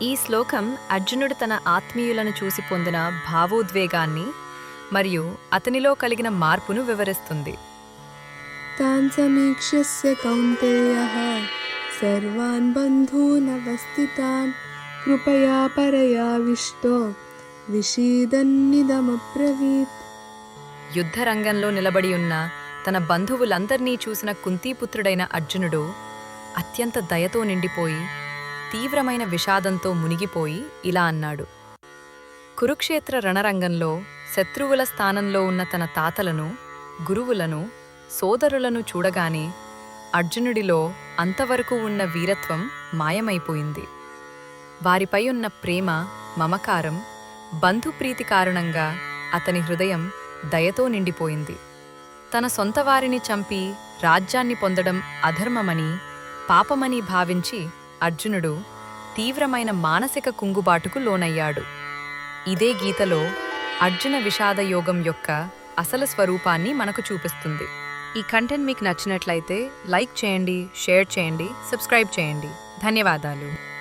ఈ శ్లోకం అర్జునుడు తన ఆత్మీయులను చూసి పొందిన భావోద్వేగాన్ని మరియు అతనిలో కలిగిన మార్పును వివరిస్తుంది. తాన్ సమీక్షస్య కౌంతేయ. సర్వాన్ బంధూనవస్థితాన్ కృపయా పరయా విష్టో యుద్ధరంగంలో నిలబడి ఉన్న తన బంధువులందర్నీ చూసిన కుంతీపుత్రుడైన అర్జునుడు అత్యంత దయతో నిండిపోయి తీవ్రమైన విషాదంతో మునిగిపోయి ఇలా అన్నాడు. కురుక్షేత్ర రణరంగంలో శత్రువుల స్థానంలో ఉన్న తన తాతలను గురువులను సోదరులను చూడగానే అర్జునుడిలో అంతవరకు ఉన్న వీరత్వం మాయమైపోయింది. వారిపై ఉన్న ప్రేమ మమకారం బంధుప్రీతి కారణంగా అతని హృదయం దయతో నిండిపోయింది. తన సొంత వారిని చంపి రాజ్యాన్ని పొందడం అధర్మమని పాపమని భావించి అర్జునుడు తీవ్రమైన మానసిక కుంగుబాటుకు లోనయ్యాడు. ఇదే గీతలో అర్జున విషాద యోగం యొక్క అసలు స్వరూపాన్ని మనకు చూపిస్తుంది. ఈ కంటెంట్ మీకు నచ్చినట్లయితే లైక్ చేయండి షేర్ చేయండి సబ్స్క్రైబ్ చేయండి. ధన్యవాదాలు.